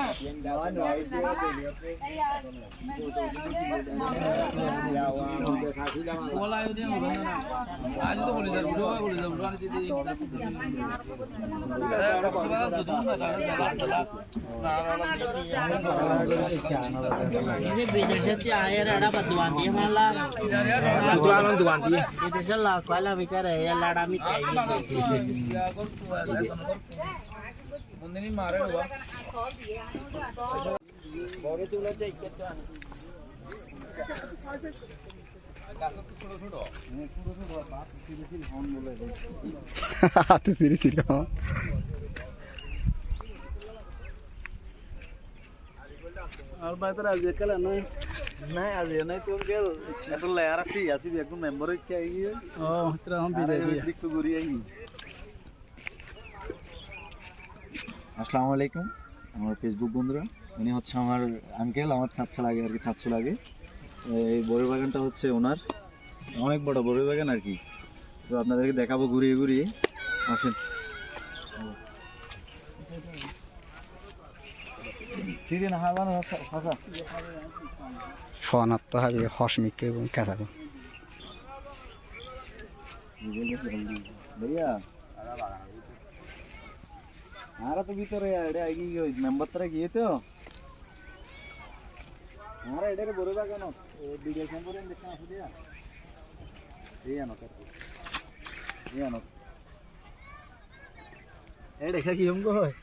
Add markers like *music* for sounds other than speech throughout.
আছেন না না রে ಮುಂದಿನ ಮಾರಲ್ವಾ ಬೌರೆ ತುಳ ಜೈಕತ್ತು ಅನು হাতে ছিঁড়েছিল আর বাইতে আজ একালে নয় নাই আজি নাই তোর গেল এটা লেয়ার আছে আজি একদম মেম্বার হইছে আই ও তোরা হম বিদায় দিক তো ঘুরি আই আসসালামু আলাইকুম। আমার ফেসবুক বন্ধুরা উনি হচ্ছে আমার আঙ্কেল আমার চাচ্ছা লাগে আর কি চাচ্ছু লাগে। এই বড়ি বাগানটা হচ্ছে ওনার। অনেক বড় বড়ি বাগান আর কি। তো আপনাদেরকে দেখাবো ঘুরিয়ে ঘুরিয়ে। আসেন। ফোন তো হসমিক এবং কাঁচাবো भैया আমরা তো ভিতরে এটা আগে ওই মেম্বারটা গিয়েছো আমরা এটারে বড়বা কেন ভিডিও সম্পর্কে দেখতে আসো দিয়া এই আনো তার এই আনো এই দেখা কি হম হয়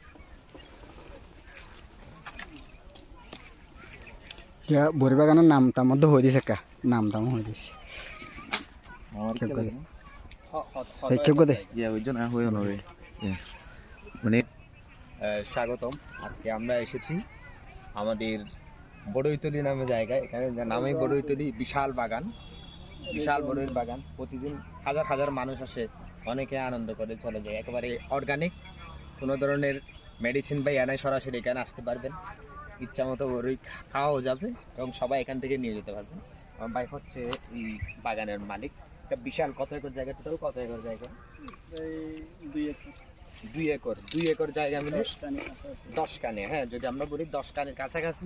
বড়ি বাগানের নাম তার মধ্যে হয়ে দিছে কা নাম তাম হয়ে দিছে কেউ কে দে কেউ কে দে ইয়া ওই জন্য হয়ে নয় স্বাগতম। আজকে আমরা এসেছি আমাদের বড়ইতলি নামে জায়গায়। এখানে নামেই বড়ইতলি বিশাল বাগান। বিশাল বড়ইর বাগান। প্রতিদিন হাজার হাজার মানুষ আসে। অনেকে আনন্দ করে, চলে যায়। একেবারে অর্গানিক কোনো ধরনের মেডিসিন বা এনাই সরাসরি এখানে আসতে পারবেন। ইচ্ছা মতো বড়ই খাওয়াও যাবে এবং সবাই এখান থেকে নিয়ে যেতে পারবেন। আমার ভাই হচ্ছে এই বাগানের মালিক। একটা বিশাল, কত একর জায়গা? টোটাল কত একর জায়গা? দুই একর। দুই একর দুই একর জায়গা মিলে দশ কানে হ্যাঁ যদি আমরা বলি দশ কানের কাছাকাছি।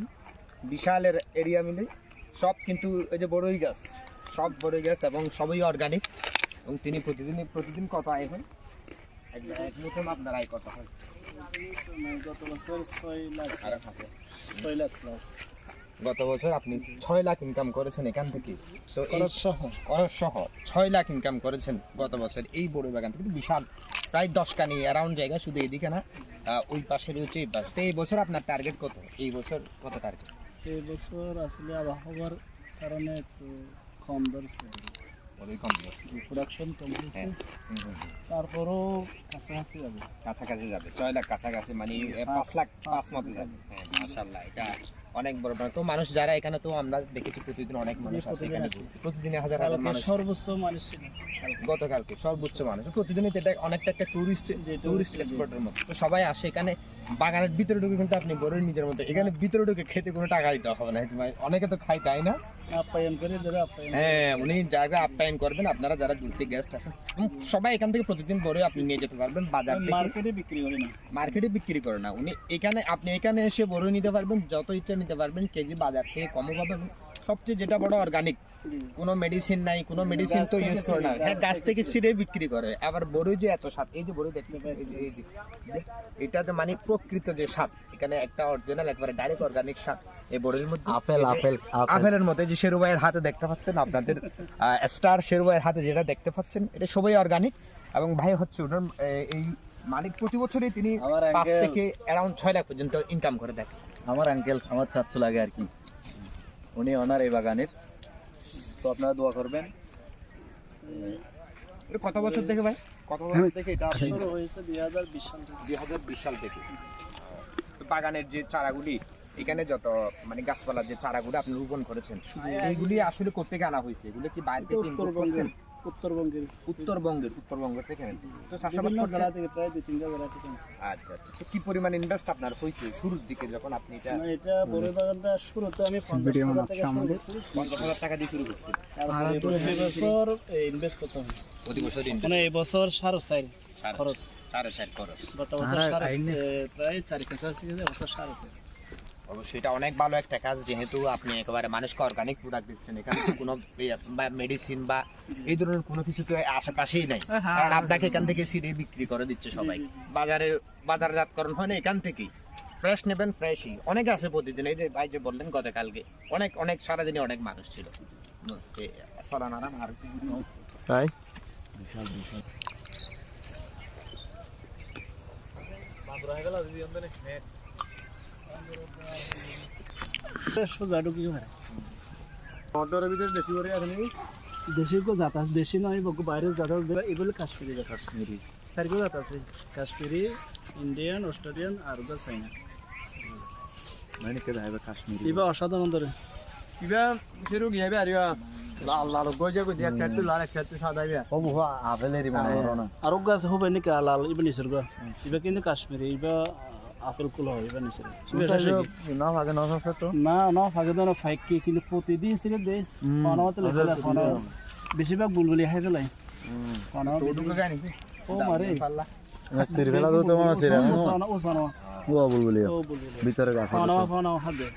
বিশালের এরিয়া মিলে সব কিন্তু এই যে বড়ই গাছ সব বড়ই গাছ এবং সবই অর্গানিক এবং তিনি প্রতিদিন প্রতিদিন কত আয় হয়? আপনার আয় কত হয়? গত বছর ছয় লাখ ছয় লাখ প্লাস গত বছর আপনি ছয় লাখ ইনকাম করেছেন এখান থেকে। তো এই খরচ সহ। খরচ সহ ছয় লাখ ইনকাম করেছেন গত বছর। এই বড় বাগান থেকে বিশাল প্রায় দশ কানি অ্যারাউন্ড জায়গা শুধু এদিকে না ওই পাশে রয়েছে এই পাশে। তো এই বছর আপনার টার্গেট কত? এই বছর কত টার্গেট এই বছর আসলে আবহাওয়ার কারণে একটু কম ধরছে। প্রোডাকশন হ্যাঁ। হুম, হুম, হুম। তারপরও কাছাকাছি যাবে। কাছাকাছি যাবে। ছয় লাখ কাছাকাছি মানে পাঁচ লাখ পাঁচ মতো যাবে। হ্যাঁ মাশাল্লাহ এটা অনেক বড় ব্যাপার। তো মানুষ যারা এখানে তো আমরা দেখেছি প্রতিদিন অনেক মানুষ আসে প্রতিদিন এখানে। হাজার হাজার মানুষ সর্বোচ্চ মানুষ গতকালকে সর্বোচ্চ মানুষ। প্রতিদিনই এটা অনেকটা একটা টুরিস্ট টুরিস্ট স্পটের মতো। তো সবাই আসে এখানে বাগানের ভিতরে ঢুকে কিন্তু আপনি বড় নিজের মতো। এখানে ভিতরে ঢুকে খেতে কোনো টাকা দিতে হবে না। অনেকে তো খাই তাই না? হ্যাঁ উনি যারা আপ্যায়ন করবেন আপনারা যারা গেস্ট আছেন সবাই এখান থেকে প্রতিদিন বড় আপনি নিয়ে যেতে পারবেন বাজার মার্কেটে বিক্রি করে না। মার্কেটে বিক্রি করে না। উনি এখানে আপনি এখানে এসে নিতে পারবেন যত ইচ্ছা নিতে পারবেন কেজি বাজার থেকে কমও পাবেন। সবচেয়ে যেটা বড় অর্গানিক কোনো মেডিসিন নাই কোনো মেডিসিন তো ইউজ করে না। হ্যাঁ গাছ থেকে ছিঁড়ে বিক্রি করে। আবার বড়ই যে এত স্বাদ এই যে বড়ই দেখতে এই যে এই যে এটা যে মানে প্রকৃত যে স্বাদ এখানে একটা অরিজিনাল একবারে ডাইরেক্ট অর্গানিক স্বাদ এই বড়ির মধ্যে আপেল আপেল আপেল। আপেলের মধ্যে যে শেরু ভাইয়ের হাতে দেখতে পাচ্ছেন আপনাদের স্টার শেরু ভাইয়ের হাতে যেটা দেখতে পাচ্ছেন এটা সবই অর্গানিক এবং ভাই হচ্ছে ওনার এই মালিক প্রতি বছরই তিনি আমার পাঁচ থেকে অ্যারাউন্ড ছয় লাখ পর্যন্ত ইনকাম করে দেখেন আমার আঙ্কেল আমার চাচ্ছু লাগে আর কি। উনি ওনার এই বাগানের। তো আপনারা দোয়া করবেন। কত বছর থেকে ভাই? কত বছর থেকে এটা শুরু হয়েছে দুই হাজার বিশ সাল থেকে। দুই হাজার বিশ সাল থেকে। তো বাগানের যে চারাগুলি এখানে যত মানে গাছপালার যে চারাগুলো আপনি রোপণ করেছেন এইগুলি আসলে কোথেকে আনা হয়েছে? এগুলো কি বাইরে থেকে ইম্পোর্ট করছেন? উত্তরবঙ্গের উত্তরবঙ্গের উত্তরবঙ্গ থেকে এনেছে তো চাষাবাদ জেলা থেকে প্রায় দুই তিনটা জেলা থেকে। আচ্ছা আচ্ছা। তো কি পরিমাণ ইনভেস্ট আপনার হয়েছে শুরুর দিকে যখন আপনি এটা এটা বড়ই বাগানটা শুরুতে আমি হাজার টাকা শুরু হাজার টাকা দিয়ে শুরু করছেন তারপরে প্রতি বছর ইনভেস্ট করতে হবে। প্রতি বছর মানে এই বছর সাড়ে চার খরচ। সাড়ে চার খরচ। গত বছর প্রায় চার কাছাকাছি গেছে এবছর সাড়ে চার অবশ্যই এটা অনেক ভালো একটা কাজ যেহেতু আপনি একেবারে মানুষকে অর্গানিক প্রোডাক্ট দিচ্ছেন। এখানে কোনো মেডিসিন বা এই ধরনের কোনো কিছু তো আশেপাশেই নাই। কারণ আপনাকে এখান থেকে সিডে বিক্রি করে দিচ্ছে সবাই। বাজারে বাজারজাতকরণ হয় না এখান থেকেই। ফ্রেশ নেবেন ফ্রেশই অনেকে আসে প্রতিদিন এই যে ভাই যে বললেন গতকালকে অনেক অনেক সারাদিনে অনেক মানুষ ছিল। আজকে চলান আরাম আর কি তাই সোজা ঢুকি হয় দেশি কো জাত আছে দেশি নয় বকু বাইরে জাত আছে এগুলো কাশ্মীরি জাত কাশ্মীরি চারিগো জাত আছে কাশ্মীরি ইন্ডিয়ান অস্ট্রেলিয়ান আর ওটা চাইনা। মানে কে দাইবে কাশ্মীরি এবার অসাধারণ ধরে ও বুয়া আপেলেরই মানে না? আর ওগা আছে হবে নাকি লাল এবার নিচের গা এবার কিন্তু কাশ্মীরি এবার আপেল কুলো হয় এবার না ভাগে না সব তো। না না ফাঁকে তো না ফাইক কি কিন্তু প্রতিদিন ছিল দে। মতো লেগে যায় বেশিরভাগ বুলবুলি খাই ফেলাই। খানা ও মারে সিরভেলা তো তোমার সিরা ও সানা ও। সানা ও বলবলি। ও বুলবুলি। ভিতরে গাছ খানা খানা হাত দে।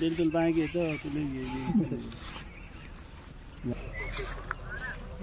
দিল তুল পায়ে গিয়ে তো তুলে গিয়ে। *laughs*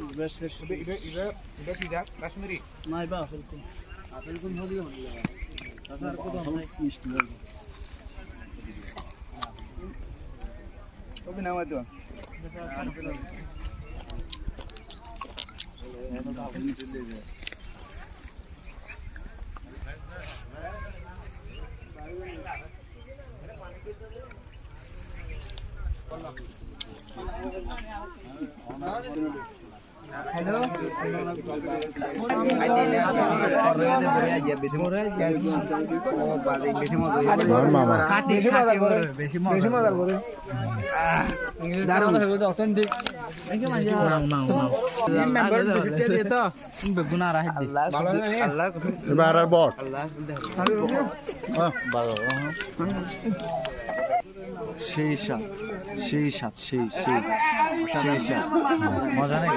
এগুলো এবার এবার না শেষ হয়ে এবার শেষ কাশ্মীরি না এবার আপেল কোন আপেল কোন হলি হলি তাছাড়া কত আমরা মিষ্টি হবে এবার আর বট সেই স্বাদ সেই স্বাদ সেই সেই সেই স্বাদ মজা নেই